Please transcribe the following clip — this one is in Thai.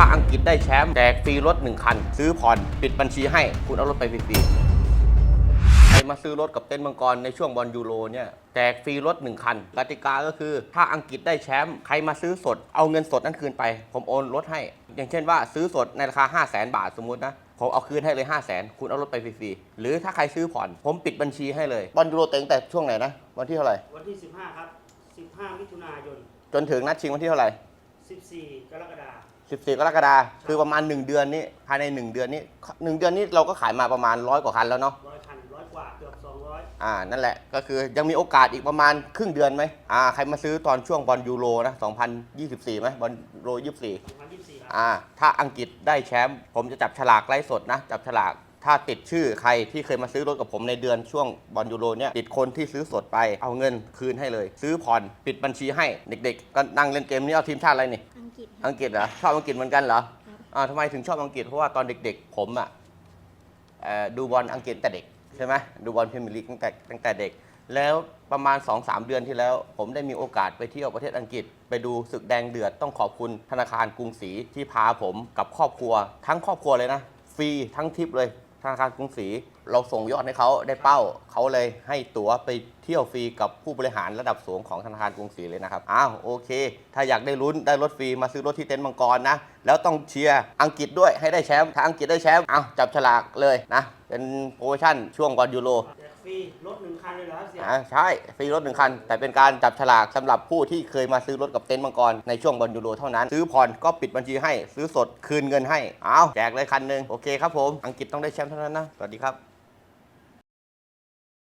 ถ้าอังกฤษได้แชมป์แจกฟรีรถ 1 คัน ซื้อผ่อน ปิดบัญชีให้ คุณเอารถไปฟรีๆใครมาซื้อรถกับเต้นมังกรในช่วงบอลยูโรเนี่ยแจกฟรีรถ 1 คันกติกาก็คือ ถ้าอังกฤษได้แชมป์ใครมาซื้อสด เอาเงินสดนั้นคืนไป ผมโอนรถให้ อย่างเช่นว่าซื้อสดในราคา 5 0 0 0 0 0บาทสมมุตินะผมเอาคืนให้เลย 5 0 0 0 0 0คุณเอารถไปฟรีๆหรือถ้าใครซื้อผ่อน ผมปิดบัญชีให้เลยบอลยูโรเต็งแต่ช่วงไหนนะวันที่เท่าไหร่วันที่ 15 ครับ 15 มิถุนายน จนถึงนัดชิงวันที่เท่าไหร่ 14 กรกฎาคม 14 กรกฎาคมคือประมาณ 1 เดือนนี้ภายใน 1 เดือนนี้1เดือนนี้เราก็ขายมาประมาณร้อยกว่าคันแล้วเนาะร้อยคันร้อยกว่าเกือบ200 อ่านั่นแหละก็คือยังมีโอกาสอีกประมาณครึ่งเดือนไหมอ่าใครมาซื้อตอนช่วงบอลยูโรนะ2024ไหมบอลยูโร24 2024ครับ อ่าถ้าอังกฤษได้แชมป์ผมจะจับฉลากไล่สดนะ จับฉลาก ถ้าติดชื่อใครที่เคยมาซื้อรถกับผมในเดือนช่วงบอลยูโรเนี่ยติดคนที่ซื้อสดไปเอาเงินคืนให้เลย ซื้อผ่อนปิดบัญชีให้เด็กๆ ก็นั่งเล่นเกมนี้เอาทีมชาติอะไรนี่อังกฤษอังกฤษเหรอชอบอังกฤษเหมือนกันเหรอครับอ่าทำไมถึงชอบอังกฤษเพราะว่าตอนเด็กๆ ผมอะเอ่อดูบอลอังกฤษแต่เด็กใช่ไหมดูบอลพรีเมียร์ลีกตั้งแต่ตั้งแต่เด็ก แล้วประมาณ 2-3 เดือนที่แล้ว ผมได้มีโอกาสไปเที่ยวประเทศอังกฤษ ไปดูศึกแดงเดือดต้องขอบคุณธนาคารกรุงศรีที่พาผมกับครอบครัว ทั้งครอบครัวเลยนะ ฟรีทั้งทริปเลย ธนาคารกรุงศรี เราส่งยอดให้เขาได้เป้า เขาเลยให้ตั๋วไปเที่ยวฟรีกับผู้บริหารระดับสูงของธนาคารกรุงศรีเลยนะครับ อ้าวโอเค ถ้าอยากได้ลุ้นได้รถฟรีมาซื้อรถที่เต็นท์มังกรนะ แล้วต้องเชียร์อังกฤษด้วยให้ได้แชมป์ ถ้าอังกฤษได้แชมป์อ้าวจับฉลากเลยนะ เป็นโปรโมชั่นช่วงบอลยูโรแจกฟรีรถ1คันเลยเหรอครับเสีย อ่าใช่ฟรีรถหนึ่งคัน แต่เป็นการจับฉลากสำหรับผู้ที่เคยมาซื้อรถกับเต็นท์มังกร ในช่วงบอลยูโรเท่านั้น ซื้อผ่อนก็ปิดบัญชีให้ซื้อสดคืนเงินให้อ้าวแจกเลยคันหนึ่งโอเคครับผม อังกฤษต้องได้แชมป์เท่านั้นนะ สวัสดีครับ